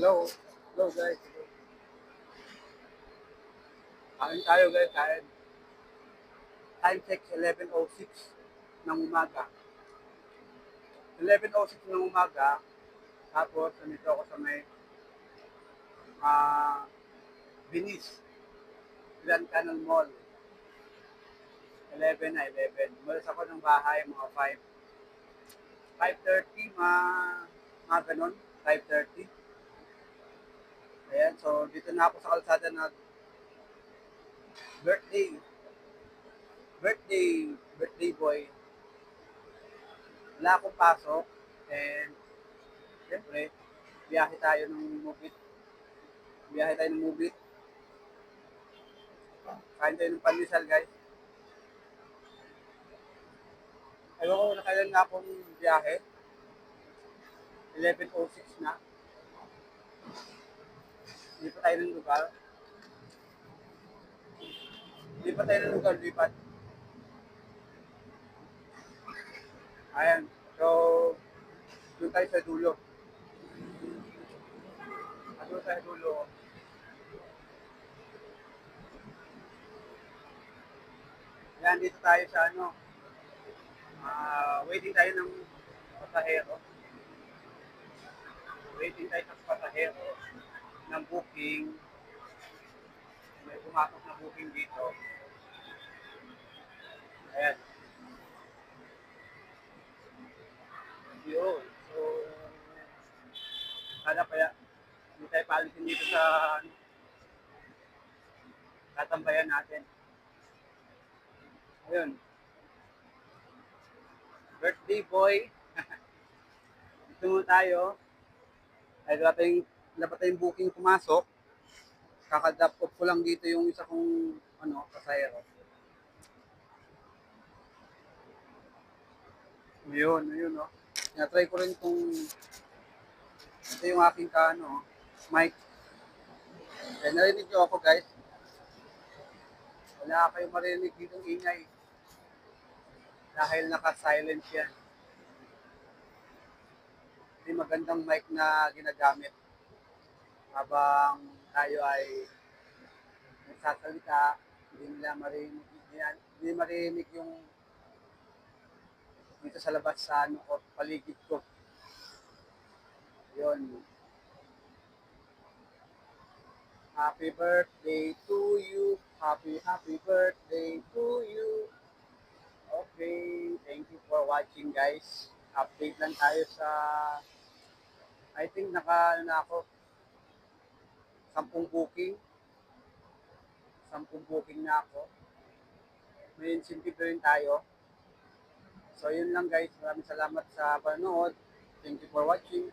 Hello. Hello guys. Kain tayo guys, kain. Time check 11.06 ng umaga. 11.06 ng umaga. Tapos, nandito ako sa may ah Venice. Grand Canal Mall. 11 na, 11. Umalis ako ng bahay, mga 5. 5.30, mga, mga ganun. 5.30. Ayan, so dito na ako sa kalsada na birthday. Birthday, birthday boy. Wala akong pasok. And, siyempre, biyahe tayo ng movie. Biyahe tayo ng movie. Kain tayo ng pandesal, guys. Ewan ko na kailan na akong biyahe. 11.06 na. Pa tayo ng lugar. Pa tayo ng lugar, lipat. Ayan. So, doon tayo sa dulo. Ah, Doon tayo sa dulo. Ayan, dito tayo sa ano. Ah, waiting tayo ng pasahero. Waiting tayo sa pasahero booking. May pumasok na booking dito. Ayan. Yun. So, sana kaya hindi tayo paalisin dito sa ano, tatambayan natin. Ayun. Birthday boy. dito muna tayo. Ay, wala pa tayong booking pumasok. Kakadrop off ko lang dito yung isa kong ano, pasahero. Ayun, ayun, no. try ko rin kung ito yung aking ka, ano, mic. Eh, narinig niyo ako, guys. Wala kayong marinig dito ingay. Dahil naka-silent yan. Hindi magandang mic na ginagamit habang tayo ay nagsasalita, hindi nila marinig, hindi, marinig yung dito sa labas sa ano ko, paligid ko. Yun. Happy birthday to you. Happy, happy birthday to you. Okay, thank you for watching guys. Update lang tayo sa I think naka ano na ako sampung booking. Sampung booking na ako. May incentive rin tayo. So yun lang guys. Maraming salamat sa panonood. Thank you for watching.